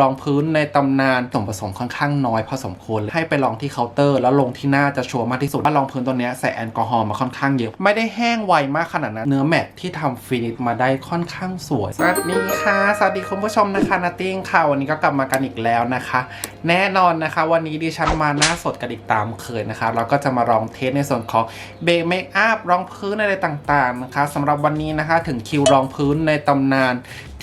รองพื้นในตำนานส่วนผสมค่อนข้างน้อยพอสมควร ให้ไปลองที่เคาน์เตอร์ แล้วลงที่หน้าจะชัวร์มากที่สุดว่ารองพื้นตัวนี้ใส่แอลกอฮอล์มาค่อนข้างเยอะ ไม่ได้แห้งไวมากขนาดนั้นเนื้อแมตที่ทำฟินิชมาได้ค่อนข้างสวย สวัสดีค่ะ สวัสดีคุณผู้ชมนะคะนาติ้งค่ะวันนี้ก็กลับมากันอีกแล้วนะคะ แน่นอนนะคะวันนี้ดิฉันมาหน้าสดกันอีกตามเคยนะคะเราก็จะมาลองเทสในส่วนของเบเมคอัพรองพื้นอะไรต่างๆนะคะสำหรับวันนี้นะคะถึงคิวรองพื้นในตำนาน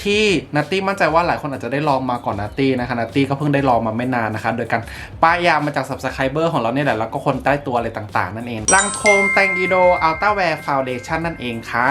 ที่นัตตี้มั่นใจว่าหลายคนอาจจะได้ลองมาก่อนนัตตี้นะคะนัตตี้ก็เพิ่งได้ลองมาไม่นานนะคะ โดยการป้ายยามาจากสับสไครเบอร์ของเราเนี่ยแหละแล้วก็คนใต้ตัวอะไรต่างๆ นั่นเองลังโคมแตงอีโดอัลต้าแวร์ฟาวเดชั่นนั่นเองค่ะ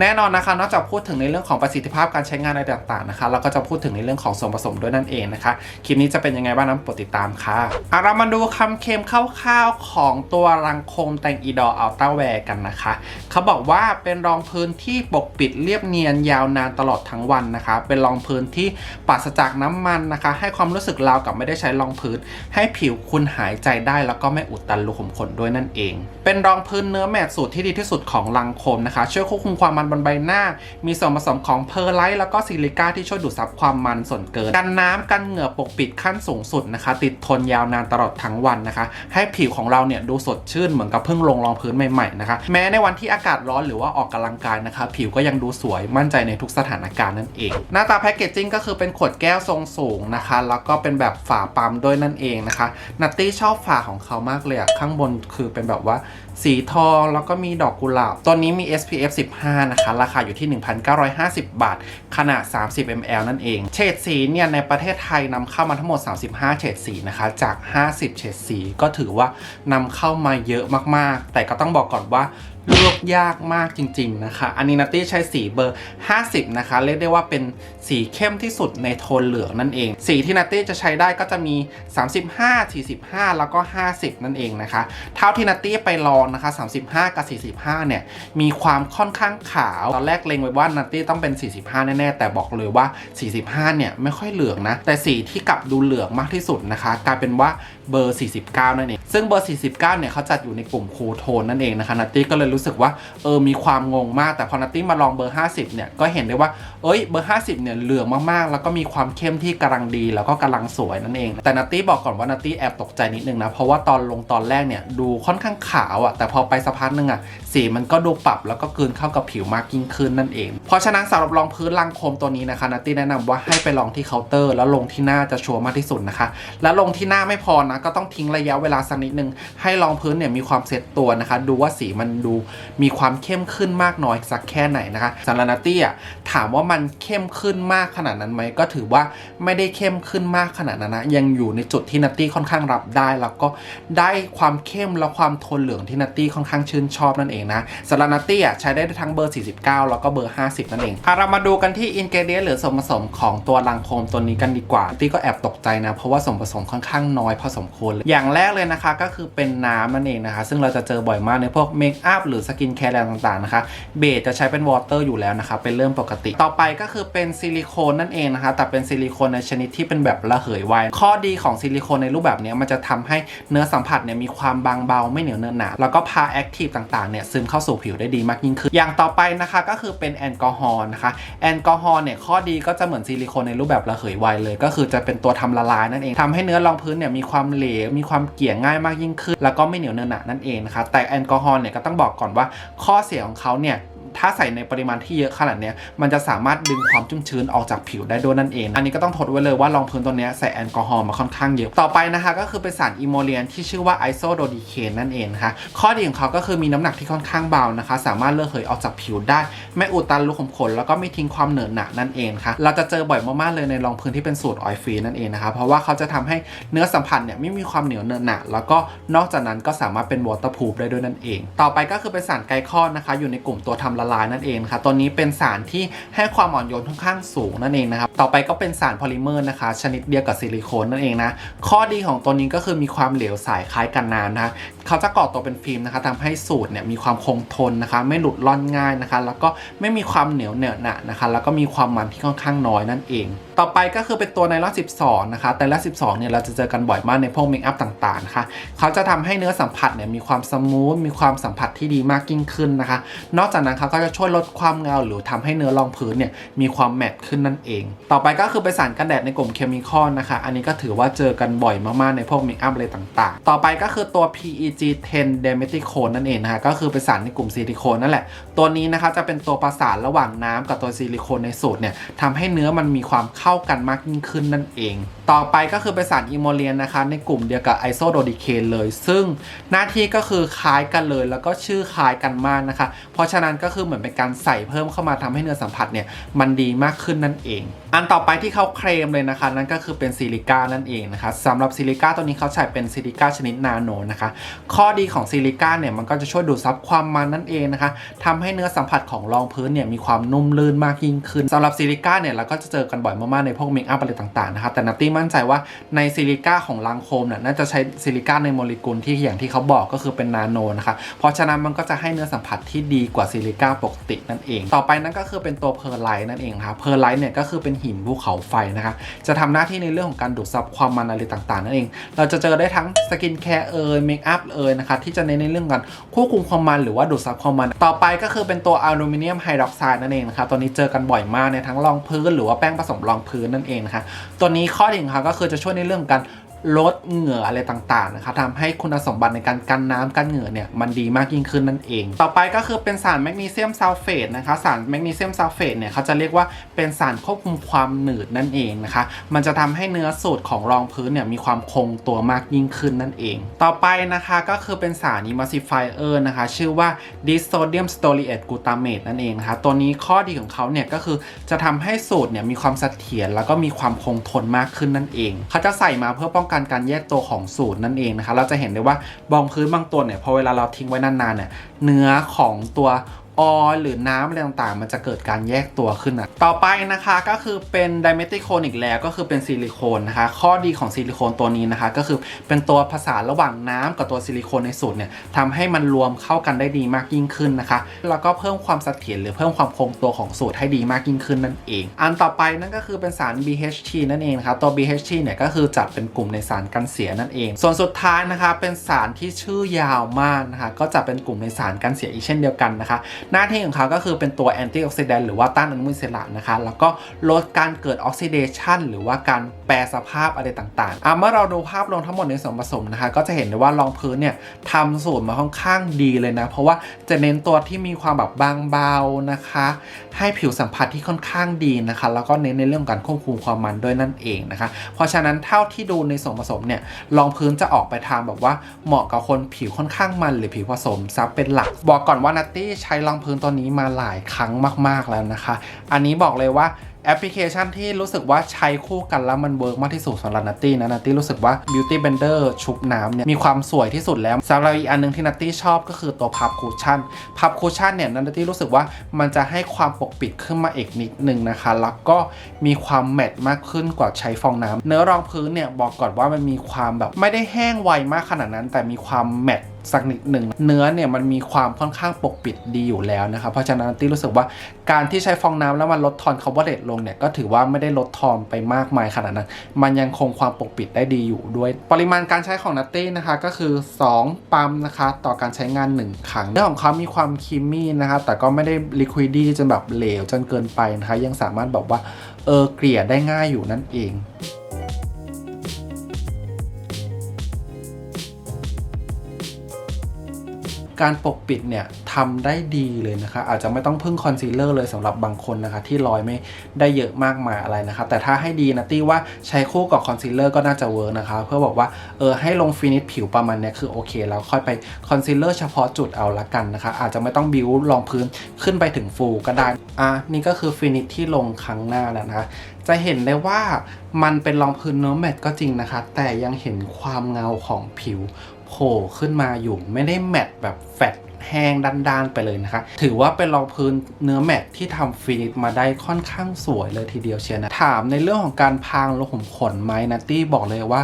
แน่นอนนะคะนอกจากพูดถึงในเรื่องของประสิทธิภาพการใช้งานอะไรต่างๆนะคะเราก็จะพูดถึงในเรื่องของส่วนผสมด้วยนั่นเองนะคะคลิปนี้จะเป็นยังไงบ้างนั้นโปรดติดตามค่ะอะเรามาดูคำเค็มคร่าวๆของตัวรังโคมแตงอีดออัลต้าแวร์กันนะคะเขาบอกว่าเป็นรองพื้นที่ปกปิดเรียบเนียนยาวนานตลอดทั้งวันนะคะ เป็นรองพื้นที่ปราศจากน้ำมันนะคะ ให้ความรู้สึกราวกับไม่ได้ใช้รองพื้น ให้ผิวคุณหายใจได้แล้วก็ไม่อุดตันรูขุมขนด้วยนั่นเอง เป็นรองพื้นเนื้อแมตต์สูตรที่ดีที่สุดของลังโคมนะคะช่วยควบคุมความมันบนใบหน้า มีส่วนผสมของเพอร์ไลท์แล้วก็ซิลิก้าที่ช่วยดูดซับความมันส่วนเกิน กันน้ำกันเหงื่อปกปิดขั้นสูงสุดนะคะ ติดทนยาวนานตลอดทั้งวันนะคะ ให้ผิวของเราเนี่ยดูสดชื่นเหมือนกับเพิ่งลงรองพื้นใหม่ๆนะคะแม้ในวันที่อากาศร้อนหรือว่าออกกำลังกายนะคะ ผิวก็ยังดูสวยมั่นใจในทุกสถานการณ์นั่นเอง หน้าตาแพคเกจจิ้งก็คือเป็นขวดแก้วทรงสูงนะคะ แล้วก็เป็นแบบฝาปั๊มด้วยนั่นเองนะคะนัตตี้ชอบฝาของเขามากเลยอะข้างบนคือเป็นแบบว่าสีทองแล้วก็มีดอกกุหลาบ ตัวนี้มี SPF 15 นะคะ ราคาอยู่ที่ 1,950 บาท ขนาด 30 ml นั่นเอง เฉดสีเนี่ย ในประเทศไทยนำเข้ามาทั้งหมด 35 เฉดสีนะคะ จาก 50 เฉดสี ก็ถือว่านำเข้ามาเยอะมากๆ แต่ก็ต้องบอกก่อนว่า เลือกยากมากจริง ๆ นะคะ อันนี้นัตตี้ใช้สีเบอร์ 50 นะคะ เรียกได้ว่าเป็นสีเข้มที่สุดในโทนเหลืองนั่นเอง สีที่นัตตี้จะใช้ได้ก็จะมี 35 45 แล้วก็ 50 นั่นเองนะคะ เท่าที่นัตตี้ไปลองนะคะ 35 กับ 45 เนี่ย มีความค่อนข้างขาว ตอนแรกเล็งไว้ว่านัตตี้ต้องเป็น 45 แน่ ๆ แต่บอกเลยว่า 45 เนี่ยไม่ค่อยเหลืองนะ แต่สีที่กลับดูเหลืองมากที่สุดนะคะกลายเป็นว่าเบอร์ 49 นั่นเอง ซึ่งเบอร์ 49 เนี่ยเขาจัดอยู่ในกลุ่มคูโทนนั่นเองนะคะนัตตี้ก็เลยรู้สึกว่าเออมีความงงมาก แต่พอนัตตี้มาลองเบอร์ 50 เนี่ยก็เห็นได้ว่าเอ้ยเบอร์ 50 เนี่ยเหลืองมากๆ แล้วก็มีความเข้มที่กำลังดีแล้วก็กำลังสวยนั่นเอง แต่นัตตี้บอกก่อนว่านัตตี้แอบตกใจนิดนึงนะ เพราะว่าตอนลงตอนแรกเนี่ยดูค่อนข้างขาวอะ่ะแต่พอไปสักพักหนึงอะ่ะสีมันก็ดูปรับแล้วก็กลืนเข้ากับผิวมากยิ่งขึ้นนั่นเอง เพราะฉะนั้นสำหรับรองพื้นลังโคมตัวนี้นะคะนัตตี้แนะนำว่าให้ไปลองที่เคาน์เตอร์ แล้วลงที่หน้าจะชัวร์มากที่สุดนะคะ แล้วลงที่หน้าไม่พอนะก็ต้องทิ้งระยะเวลาสักนิดนึงให้รองพื้นเนี่ยมีความเซ็ตตัวนะคะ ดูว่าสีมันดูมีความเข้มขึ้นมากน้อยสักแค่ไหนนะคะสำหรับนัตตี้อะถามว่ามันเข้มขึ้นมากขนาดนั้นไหมก็ถือว่าไม่ได้เข้มขึ้นมากขนาดนั้นนะยังอยู่ในจุดที่นัตตี้ค่อนข้างรับได้ แล้วก็ได้ความเข้มและความโทนเหลืองที่นัตตี้ค่อนข้างชื่นชอบนั่นเองนะสำหรับนัตตี้อะใช้ได้ทั้งเบอร์ 49 แล้วก็เบอร์ 50 นั่นเองอะเรามาดูกันที่อินเกเดียหรือส่วนผสมของตัวลังโคมตัวนี้กันดีกว่าตี้ก็แอบตกใจนะ เพราะว่าส่วนผสมค่อนข้างน้อยพอสมควรเลยอย่างแรกเลยนะคะก็คือเป็นน้ำนั่นเองนะคะ ซึ่งเราจะเจอบ่อยมากในพวกเมคอัพหรือสกินแคร์อะไรต่างๆนะคะเบสจะใช้เป็นวอเตอร์อยู่แล้วนะคะเป็นเรื่องปกติ ต่อไปก็คือเป็นซิลิโคนนั่นเองนะคะแต่เป็นซิลิโคนในชนิดที่เป็นแบบระเหยไวข้อดีของซิลิโคนในรูปแบบนี้มันจะทำให้เนื้อสัมผัสเนี่ยมีความบางเบาไม่เหนียวเนื้อหนาแล้วก็พาแอคทีฟต่างๆเนี่ยซึมเข้าสู่ผิวได้ดีมากยิ่งขึ้นอย่างต่อไปนะคะก็คือเป็นแอลกอฮอล์นะคะแอลกอฮอล์เนี่ยข้อดีก็จะเหมือนซิลิโคนในรูปแบบระเหยไวเลย ก็คือจะเป็นตัวทำละลายนั่นเองทำให้เนื้อรองพื้นเนี่ยมีความเหลวมีความเกี่ยง่ายมากยิ่งขึ้น แล้วก็ไม่เหนียวเนื้อหนานั่นเองนะคะแต่แอลกอฮอล์เนี่ยก็ต้องบอกก่อนว่าข้อเสียของเขาเนี่ย ถ้าใส่ในปริมาณที่เยอะขนาดนี้มันจะสามารถดึงความชุ่มชื้นออกจากผิวได้ด้วยนั่นเอง อันนี้ก็ต้องทดไว้เลยว่ารองพื้นตัวนี้ใส่แอลกอฮอล์มาค่อนข้างเยอะ ต่อไปนะคะก็คือเป็นสารอิโมเลียนที่ชื่อว่าไอโซโดดีเคนนั่นเองนะคะข้อดีของเขาก็คือมีน้ำหนักที่ค่อนข้างเบานะคะ สามารถเลือกเหยออกจากผิวได้ ไม่อุดตันรูขุมขนแล้วก็ไม่ทิ้งความเหนอะหนะนั่นเองค่ะเราจะเจอบ่อยมากๆเลยในรองพื้นที่เป็นสูตรออยล์ฟรีนั่นเองนะคะเพราะว่าเขาจะทำให้เนื้อสัมผัสเนี่ยไม่มีความเหนียวเนอะหนะแล้วก็นอกจากนั้นก็สามารถเป็นวอเตอร์พูฟได้ด้วยนั่นเอง ต่อไปก็คือเป็นสารไกลคอนนะคะ อยู่ในกลุ่มตัวทำละลายนั่นเองค่ะตัวนี้เป็นสารที่ให้ความอ่อนโยนค่อนข้างสูงนั่นเองนะครับต่อไปก็เป็นสารโพลิเมอร์นะคะ ชนิดเดียวกับซิลิโคนนั่นเองนะข้อดีของตัวนี้ก็คือมีความเหลวสายคล้ายกันน้ำนะคะเขาจะก่อตัวเป็นฟิล์มนะคะทำให้สูตรเนี่ยมีความคงทนนะคะ ไม่หลุดล่อนง่ายนะคะ แล้วก็ไม่มีความเหนียวเหนอะหนะนะคะ แล้วก็มีความมันที่ค่อนข้างน้อยนั่นเอง ต่อไปก็คือเป็นตัวไนลอน12 นะคะไนลอน12 เนี่ยเราจะเจอกันบ่อยมากในพวกเมคอัพต่างๆนะคะ เขาจะทำให้เนื้อสัมผัสเนี่ยมีความสมูท มีความสัมผัสที่ดีมากยิ่งขึ้นนะคะ นอกจากนั้นเขาก็จะช่วยลดความเงาหรือทำให้เนื้อรองพื้นเนี่ยมีความแมตต์ขึ้นนั่นเอง ต่อไปก็คือเป็นสารกันแดดในกลุ่มเคมีคอลนะคะ อันนี้ก็ถือว่าเจอกันบ่อยมากๆในพวกเมคอัพอะไรต่างๆ ต่อไปก็คือตัว PE 10 d e m e t i c o l นั่นเองนะคะก็คือเป็นสารในกลุ่มซิลิโคนนั่นแหละ ตัวนี้นะคะจะเป็นตัวประสานระหว่างน้ำกับตัวซิลิโคนในสูตรเนี่ยทำให้เนื้อมันมีความเข้ากันมากยิ่งขึ้นนั่นเอง ต่อไปก็คือเป็นสารอิโมเลียนนะคะในกลุ่มเดียวกับไอโซโดดิเคนเลย ซึ่งหน้าที่ก็คือคล้ายกันเลย แล้วก็ชื่อคล้ายกันมากนะคะ เพราะฉะนั้นก็คือเหมือนเป็นการใส่เพิ่มเข้ามาทำให้เนื้อสัมผัสเนี่ยมันดีมากขึ้นนั่นเอง อันต่อไปที่เขาเคลมเลยนะคะ นั่นก็คือเป็นซิลิก้านั่นเองนะคะสำหรับซิลิก้าตัวนี้เขาใช้เป็นซิลิก้าชนิดนาโนนะคะข้อดีของซิลิก้าเนี่ยมันก็จะช่วยดูดซับความมันนั่นเองนะคะทำให้เนื้อสัมผัสของรองพื้นเนี่ยมีความนุ่มลื่นมากยิ่งขึ้นสำหรับซิลิก้าเนี่ยเราก็จะเจอกันบ่อยมากๆในพวกเมคอัพอะไรต่างๆนะคะแต่นัตตี้มั่นใจว่าในซิลิก้าของลังโคมเนี่ยน่าจะใช้ซิลิก้าในโมเลกุลที่อย่างที่เขาบอกก็คือเป็นนาโนนะคะเพราะฉะนั้นมันก็จะให้เนื้อสัมผัสที่ดีกว่าซิลิก้าปกตินั่นเอง ต่อไปนั่นก็คือเป็นตัวเพอร์ไลท์นั่นเองค่ะเพอร์ไลท์เนี่ยก็คือเป็นหินภูเขาไฟนะคะจะทำหน้าที่ในเรื่องของการดูดซับความมันอะไรต่างๆนั่นเอง เราจะเจอได้ทั้งสกินแคร์เอยเมคอัพเอยนะคะที่จะเน้นในเรื่องการควบคุมความมันหรือว่าดูดซับความมัน ต่อไปก็คือเป็นตัวอลูมิเนียมไฮดรอกไซด์นั่นเองนะคะตัวนี้เจอกันบ่อยมากในทั้งรองพื้น หรือว่าแป้งผสมรองพื้นนั่นเองนะคะตัวนี้ข้อดีของเขาก็คือจะช่วยในเรื่องการ ลดเหงื่ออะไรต่างๆนะคะทำให้คุณสมบัติในการกันน้ำกันเหงื่อเนี่ยมันดีมากยิ่งขึ้นนั่นเอง ต่อไปก็คือเป็นสารแมกนีเซียมซัลเฟตนะคะสารแมกนีเซียมซัลเฟตเนี่ยเขาจะเรียกว่าเป็นสารควบคุมความหนืดนั่นเองนะคะ มันจะทำให้เนื้อสูตรของรองพื้นเนี่ยมีความคงตัวมากยิ่งขึ้นนั่นเอง ต่อไปนะคะก็คือเป็นสาร emulsifier นะคะชื่อว่า disodium stearate glutamate นั่นเองนะคะตัวนี้ข้อดีของเขาเนี่ยก็คือจะทำให้สูตรเนี่ยมีความเสถียรแล้วก็มีความคงทนมากขึ้นนั่นเองเขาจะใส่มาเพื่อป้องกันการแยกตัวของสูตรนั่นเองนะคะเราจะเห็นได้ว่าบองพื้นบางตัวเนี่ยพอเวลาเราทิ้งไว้นานๆเนี่ยเนื้อของตัว ออยหรือน้ำอะไรต่างๆ มันจะเกิดการแยกตัวขึ้นนะต่อไปนะคะก็คือเป็นไดเมติโคนอีกแล้วก็คือเป็นซิลิโคนนะคะ ข้อดีของซิลิโคนตัวนี้นะคะ ก็คือเป็นตัวผสานระหว่างน้ำกับตัวซิลิโคนในสูตรเนี่ยทำให้มันรวมเข้ากันได้ดีมากยิ่งขึ้นนะคะ แล้วก็เพิ่มความเสถียรหรือเพิ่มความคงตัวของสูตรให้ดีมากยิ่งขึ้นนั่นเอง อันต่อไปนั่นก็คือเป็นสาร BHT นั่นเองนะคะตัว BHT เนี่ยก็คือจัดเป็นกลุ่มในสารกันเสียนั่นเอง ส่วนสุดท้ายนะคะเป็นสารที่ชื่อยาวมากนะคะก็จะเป็นกลุ่มในสารกันเสียอีกเช่นเดียวกันนะคะหน้าที่ของเขาก็คือเป็นตัวแอนตี้ออกซิแดนต์หรือว่าต้านอนุมูลอิสระนะคะ แล้วก็ลดการเกิดออกซิเดชันหรือว่าการแปรสภาพอะไรต่างๆอะเมื่อเราดูภาพรวมทั้งหมดในส่วนผสมนะคะ ก็จะเห็นได้ว่ารองพื้นเนี่ยทำสูตรมาค่อนข้างดีเลยนะ เพราะว่าจะเน้นตัวที่มีความแบบบางเบานะคะ ให้ผิวสัมผัสที่ค่อนข้างดีนะคะ แล้วก็เน้นในเรื่องการควบคุมความมันด้วยนั่นเองนะคะ เพราะฉะนั้นเท่าที่ดูในส่วนผสมเนี่ยรองพื้นจะออกไปทางแบบว่าเหมาะกับคนผิวค่อนข้างมันหรือผิวผสมซับเป็นหลัก บอกก่อนว่านัตตี้ใช้รองพื้นตัวนี้มาหลายครั้งมาก ๆ แล้วนะคะ อันนี้บอกเลยว่าแอปพลิเคชันที่รู้สึกว่าใช้คู่กันแล้วมันเวิร์กมากที่สุดสำหรับนัตตี้นะนัตตี้รู้สึกว่า Beauty Blender ชุบน้ำเนี่ยมีความสวยที่สุดแล้วสำหรับอีกอันหนึงที่นัตตี้ชอบก็คือตัวพับคูชั่นพับคูชั่นเนี่ยนัตตี้รู้สึกว่ามันจะให้ความปกปิดขึ้นมาอีกนิดนึงนะคะ แล้วก็มีความแมตต์มากขึ้นกว่าใช้ฟองน้ำเนื้อรองพื้นเนี่ยบอกก่อนว่ามันมีความแบบไม่ได้แห้งไวมากขนาดนั้น แต่มีความแมตต สักนิดหนึ่งเนื้อเนี่ยมันมีความค่อนข้างปกปิดดีอยู่แล้วนะครับ เพราะฉะนั้นตี้รู้สึกว่าการที่ใช้ฟองน้ำแล้วมันลดทอนคาร์บอนเดตลงเนี่ยก็ถือว่าไม่ได้ลดทอนไปมากมายขนาดนั้น มันยังคงความปกปิดได้ดีอยู่ด้วย ปริมาณการใช้ของนัตตี้นะคะก็คือ 2 ปั๊มนะคะต่อการใช้งาน 1 ครั้งเรื่องของเขามีความครีมมี่นะคะแต่ก็ไม่ได้ลิควิดี้จนแบบเหลวจนเกินไปนะคะยังสามารถแบบว่าเออเกลี่ยได้ง่ายอยู่นั่นเอง การปกปิดเนี่ยทำได้ดีเลยนะคะ อาจจะไม่ต้องพึ่งคอนซีลเลอร์เลยสำหรับบางคนนะคะ ที่รอยไม่ได้เยอะมากมายอะไรนะคะ แต่ถ้าให้ดีนะตี้ว่าใช้คู่กับคอนซีลเลอร์ก็น่าจะเวิร์กนะคะ เพื่อบอกว่าเออให้ลงฟินิชผิวประมาณเนี้ยคือโอเค แล้วค่อยไปคอนซีลเลอร์เฉพาะจุดเอาละกันนะคะ อาจจะไม่ต้องบิวรองพื้นขึ้นไปถึงฟูก็ได้อะนี่ก็คือฟินิชที่ลงครั้งหน้าแล้วนะคะจะเห็นได้ว่ามันเป็นรองพื้นเนื้อแมตก็จริงนะคะ แต่ยังเห็นความเงาของผิว โผล่ขึ้นมาอยู่ไม่ได้แมตต์แบบแฟตแห้งด้านๆไปเลยนะคะ ถือว่าเป็นรองพื้นเนื้อแมตต์ที่ทำฟินิชมาได้ค่อนข้างสวยเลยทีเดียวเชียวนะ ถามในเรื่องของการพางลงผมขนไหมนัตตี้บอกเลยว่า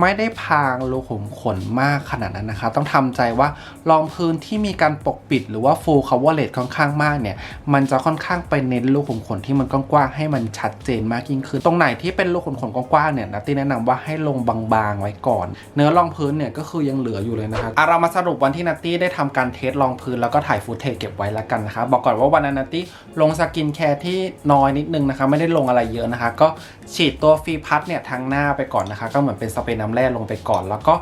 ไม่ได้พางรูขุมขนมากขนาดนั้นนะคะ ต้องทำใจว่ารองพื้นที่มีการปกปิดหรือว่า full coverage ค่อนข้างมากเนี่ย มันจะค่อนข้างไปเน้นรูขุมขนที่มันกว้างๆให้มันชัดเจนมากยิ่งขึ้น ตรงไหนที่เป็นรูขุมขนกว้างๆเนี่ยนัตตี้แนะนำว่าให้ลงบางๆไว้ก่อน เนื้อรองพื้นเนี่ยก็คือยังเหลืออยู่เลยนะคะอะเรามาสรุปวันที่นัตตี้ได้ทำการเทสรองพื้นแล้วก็ถ่ายฟูตเทจเก็บไว้แล้วกันนะคะ บอกก่อนว่าวันนั้นนัตตี้ลงสกินแคร์ที่น้อยนิดนึงนะคะ ไม่ได้ลงอะไรเยอะนะคะ ก็ฉีดตัวฟรีพัดเนี่ยทางหน้าไปก่อนนะคะ ก็เหมือนเป็นสเปรย์น้ำแร่ลงไปก่อน แล้วก็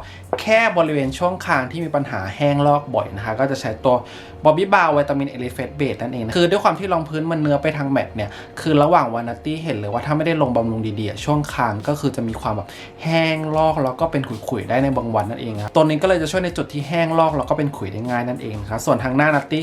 แค่บริเวณช่วงคางที่มีปัญหาแห้งลอกบ่อยนะคะ ก็จะใช้ตัวบอบบี้บาววิตามินเอลิเฟตเบสนั่นเองคือด้วยความที่รองพื้นมันเนื้อไปทางแมตต์เนี่ยคือระหว่างวันนัตตี้เห็นเลยว่าถ้าไม่ได้ลงบำรุงดีๆ ช่วงคางก็คือจะมีความแบบแห้งลอกแล้วก็เป็นขุยๆได้ในบางวันนั่นเองครับตัวนี้ก็เลยจะช่วยในจุดที่แห้งลอกแล้วก็เป็นขุยได้ง่ายนั่นเองครับส่วนทางหน้านัตตี้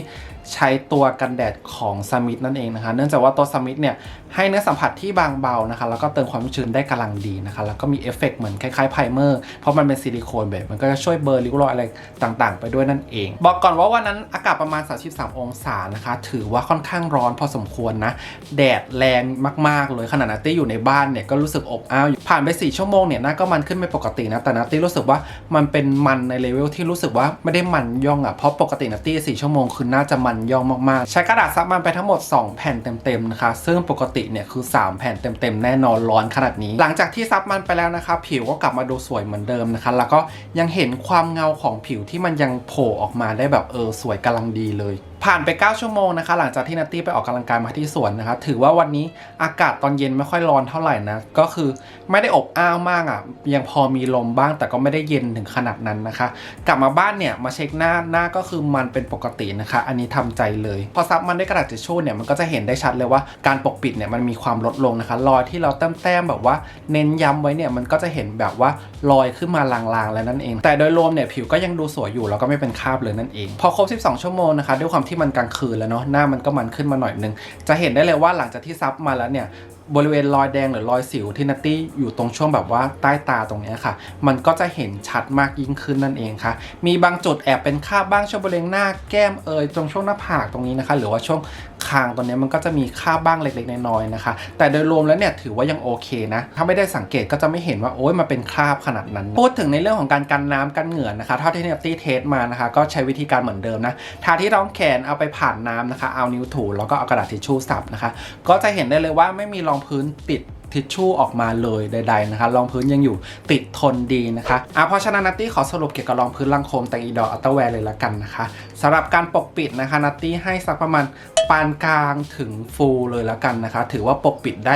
ใช้ตัวกันแดดของสมิธนั่นเองนะคะ เนื่องจากว่าตัวสมิธเนี่ยให้เนื้อสัมผัสที่บางเบานะคะ แล้วก็เติมความชุ่มชื้นได้กำลังดีนะคะ แล้วก็มีเอฟเฟกต์เหมือนคล้ายๆไพรเมอร์ เพราะมันเป็นซิลิโคนแบบมันก็จะช่วยเบลอร์ริ้วรอยอะไรต่างๆ ไปด้วยนั่นเอง บอกก่อนว่าวันนั้นอากาศประมาณ 33 องศานะคะ ถือว่าค่อนข้างร้อนพอสมควรนะ แดดแรงมากๆเลยขนาดนัตตี้อยู่ในบ้านเนี่ยก็รู้สึกอบอ้าวผ่านไป 4 ชั่วโมงเนี่ยหน้าก็มันขึ้นไปปกตินะแต่นัตตี้รู้สึกว่ามันเป็นมันในเลเวลที่รู้สึกว่าไม่ได้มันย่องอะเพราะปกตินัตตี้4ชั่วโมงคือน่าจะมันย่อมมากๆ ใช้กระดาษซับมันไปทั้งหมด 2 แผ่นเต็มๆนะคะซึ่งปกติเนี่ยคือ 3 แผ่นเต็มๆ แน่นอนร้อนขนาดนี้ หลังจากที่ซับมันไปแล้วนะคะ ผิวก็กลับมาดูสวยเหมือนเดิมนะคะ แล้วก็ยังเห็นความเงาของผิวที่มันยังโผล่ออกมาได้แบบเออสวยกำลังดีเลยผ่านไป 9 ชั่วโมงนะคะ หลังจากที่นัตตี้ไปออกกำลังกายมาที่สวนนะคะ ถือว่าวันนี้อากาศตอนเย็นไม่ค่อยร้อนเท่าไหร่นะ ก็คือไม่ได้อบอ้าวมากอะ่ะ ยังพอมีลมบ้างแต่ก็ไม่ได้เย็นถึงขนาดนั้นนะคะ กลับมาบ้านเนี่ยมาเช็คหน้าหน้าก็คือมันเป็นปกตินะคะ อันนี้ทำใจเลย พอซับมันด้วยกระดาษทิชชู่เนี่ยมันก็จะเห็นได้ชัดเลยว่าการปกปิดเนี่ยมันมีความลดลงนะคะ รอยที่เราแต้มๆแบบว่าเน้นย้ำไว้เนี่ยมันก็จะเห็นแบบว่ารอยขึ้นมาลางๆแล้วนั่นเอง แต่โดยรวมเนี่ยผิวก็ยังดูสวยอยู่แล้วก็ไม่เป็นคราบเลยนั่นเอง พอครบ 12 ชั่วโมงนะคะด้วยความที่มันกลางคืนแล้วเนาะหน้ามันก็มันขึ้นมาหน่อยนึง จะเห็นได้เลยว่าหลังจากที่ซับมาแล้วเนี่ยบริเวณรอยแดงหรือรอยสิวที่นัตตี้อยู่ตรงช่วงแบบว่าใต้ตาตรงนี้ค่ะ มันก็จะเห็นชัดมากยิ่งขึ้นนั่นเองค่ะ มีบางจุดแอบเป็นคราบบ้างช่วงบริเวณหน้าแก้มเอยตรงช่วงหน้าผากตรงนี้นะคะ หรือว่าช่วงคางตรงเนี้มันก็จะมีคราบบ้างเล็กๆน้อยๆนะคะ แต่โดยรวมแล้วเนี่ยถือว่ายังโอเคนะ ถ้าไม่ได้สังเกตก็จะไม่เห็นว่าโอ๊ยมันเป็นคราบขนาดนั้น พูดถึงในเรื่องของการกันน้ำกันเหงื่อนะคะ เท่าที่นัตตี้เทสมานะคะ ก็ใช้วิธีการเหมือนเดิมนะทาที่รองแขนเอาไปผ่านน้ำนะคะ เอานิ้วถูแล้วก็เอากระดาษทิชชู่สับนะคะ ก็จะเห็นได้เลยว่าไม่มีรองพื้นปิดทิชชู่ออกมาเลยใดๆนะคะรองพื้นยังอยู่ติดทนดีนะคะอะเพราะฉะนั้นนัตตี้ขอสรุปเกี่ยวกับรองพื้นลังโคมแต่อีดออัลตแวร์เลยละกันนะคะสำหรับการปกปิดนะคะนัตตี้ให้สักประมาณ ปานกลางถึงฟูลเลยละกันนะคะ ถือว่าปกปิดได้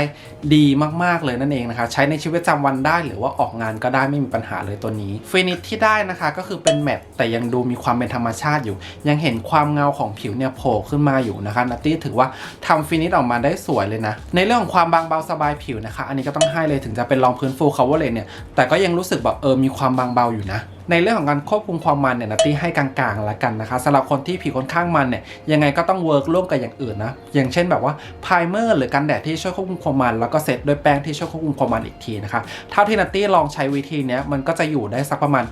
ดีมากๆเลยนั่นเองนะคะ ใช้ในชีวิตประจำวันได้หรือว่าออกงานก็ได้ไม่มีปัญหาเลยตัวนี้ฟินิชที่ได้นะคะก็คือเป็นแมตต์แต่ยังดูมีความเป็นธรรมชาติอยู่ ยังเห็นความเงาของผิวเนี่ยโผล่ขึ้นมาอยู่นะคะนัตตี้ถือว่าทำฟินิชออกมาได้สวยเลยนะ ในเรื่องของความบางเบาสบายผิวนะคะ อันนี้ก็ต้องให้เลยถึงจะเป็นรองพื้นฟูลคัฟเวอร์เลยเนี่ยแต่ก็ยังรู้สึกแบบเออมีความบางเบาอยู่นะ ในเรื่องของการควบคุมความมันเนี่ยนัตตี้ให้กลางๆแล้วกันนะคะสำหรับคนที่ผิวค่อนข้างมันเนี่ยยังไงก็ต้องเวิร์กร่วมกับอย่างอื่นนะอย่างเช่นแบบว่าไพรเมอร์หรือกันแดดที่ช่วยควบคุมความมันแล้วก็เซตด้วยแป้งที่ช่วยควบคุมความมันอีกทีนะคะเท่าที่นัตตี้ลองใช้วิธีนี้มันก็จะอยู่ได้สักประมาณ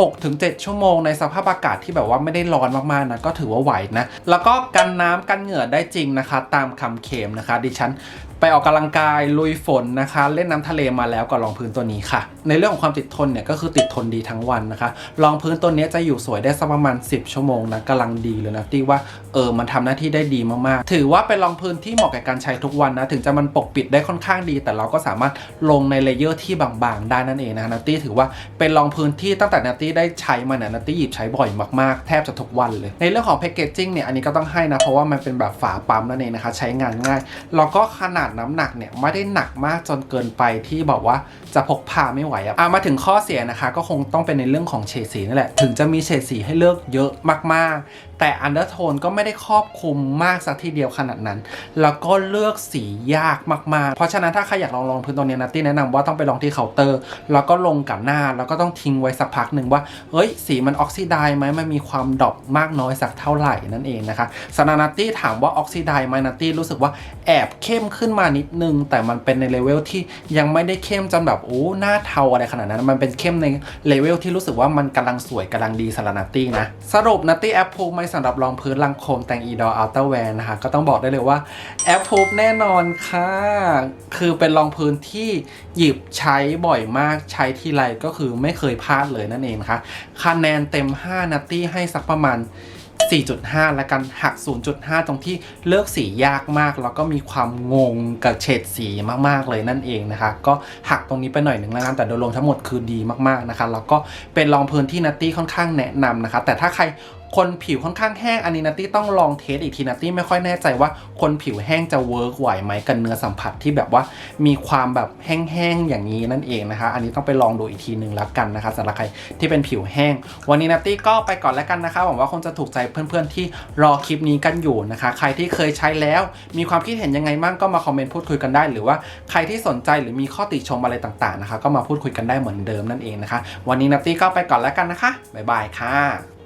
6-7 ชั่วโมงในสภาพอากาศที่แบบว่าไม่ได้ร้อนมากๆนะก็ถือว่าไหวนะ แล้วก็กันน้ำกันเหงื่อได้จริงนะคะ ตามคำเค็มนะคะ ดิฉันไปออกกำลังกายลุยฝนนะคะ เล่นน้ำทะเลมาแล้วก็รองพื้นตัวนี้ค่ะ ในเรื่องของความติดทนเนี่ยก็คือติดทนดีทั้งวันนะคะรองพื้นตัวนี้จะอยู่สวยได้สักประมาณ 10 ชั่วโมงนะกำลังดีเลยนะที่ว่า เออมันทำหน้าที่ได้ดีมากๆ ถือว่าเป็นรองพื้นที่เหมาะกับการใช้ทุกวันนะ ถึงจะมันปกปิดได้ค่อนข้างดี แต่เราก็สามารถลงในเลเยอร์ที่บางๆ ได้นั่นเองนะนัตตี้ถือว่าเป็นรองพื้นที่ตั้งแต่นัตตี้ได้ใช้มาเนี่ยนัตตี้หยิบใช้บ่อยมากๆ แทบจะทุกวันเลย ในเรื่องของแพคเกจจิ้งเนี่ยอันนี้ก็ต้องให้นะ เพราะว่ามันเป็นแบบฝาปั๊มนั่นเองนะคะใช้งานง่ายแล้วก็ขนาดน้ำหนักเนี่ยไม่ได้หนักมากจนเกินไปที่บอกว่าจะพกพาไม่ไหวอะอะมาถึงข้อเสียนะคะ ก็คงต้องเป็นในเรื่องของเฉดสีนั่นแหละถึงจะมีเฉดสีให้เลือกเยอะมากๆ แต่อันเดอร์โทนก็ไม่ได้ครอบคลุมมากสักทีเดียวขนาดนั้น แล้วก็เลือกสียากมากๆ เพราะฉะนั้นถ้าใครอยากลองลองพื้นตัวนี้นัตตี้แนะนำว่าต้องไปลองที่เคาน์เตอร์ แล้วก็ลงกับหน้า แล้วก็ต้องทิ้งไว้สักพักหนึ่งว่าเฮ้ย สีมันออกซิไดไหมมันมีความดรอปมากน้อยสักเท่าไหร่นั่นเองนะคะสำหรับนัตตี้ถามว่าออกซิไดไหมนัตตี้รู้สึกว่าแอบเข้มขึ้นมานิดนึง แต่มันเป็นในเลเวลที่ยังไม่ได้เข้มจนแบบโอ้หน้าเทาอะไรขนาดนั้น มันเป็นเข้มในเลเวลที่รู้สึกว่ามันกำลังสวยกำลังดีสำหรับนัตตี้นะสรุปนัตตี้แอปพูไม่สำหรับรองพื้นลังโคมแต่ง e d o r Outer Wear นะคะ ก็ต้องบอกได้เลยว่าแอปพูบแน่นอนค่ะ คือเป็นรองพื้นที่หยิบใช้บ่อยมากใช้ทีไรก็คือไม่เคยพลาดเลยนั่นเองนะคะคะแนนเต็ม 5 นัตตี้ให้สักประมาณ4.5 และกันหัก 0.5 ตรงที่เลือกสียากมาก แล้วก็มีความงงกับเฉดสีมากๆเลยนั่นเองนะคะ ก็หักตรงนี้ไปหน่อยหนึ่งแล้วกันแต่โดยรวมทั้งหมดคือดีมากๆนะคะ แล้วก็เป็นรองพื้นที่นัตตี้ค่อนข้างแนะนำนะคะ แต่ถ้าใคร คนผิวค่อนข้างแห้งอันนี้นัตตี้ต้องลองเทสอีกทีนัตตี้ไม่ค่อยแน่ใจว่าคนผิวแห้งจะเวิร์กไหวไหมกับเนื้อสัมผัสที่แบบว่ามีความแบบแห้งๆอย่างนี้นั่นเองนะคะ อันนี้ต้องไปลองดูอีกทีหนึ่งแล้วกันนะคะสำหรับใครที่เป็นผิวแห้ง วันนี้นัตตี้ก็ไปก่อนแล้วกันนะคะหวังว่าคงจะถูกใจเพื่อนๆที่รอคลิปนี้กันอยู่นะคะ ใครที่เคยใช้แล้วมีความคิดเห็นยังไงบ้างก็มาคอมเมนต์พูดคุยกันได้ หรือว่าใครที่สนใจหรือมีข้อติชมอะไรต่างๆนะคะ ก็มาพูดคุยกันได้เหมือนเดิมนั่นเองนะคะ วันนี้นัตตี้ก็ไปก่อนแล้วกันนะคะบ๊ายบายค่ะ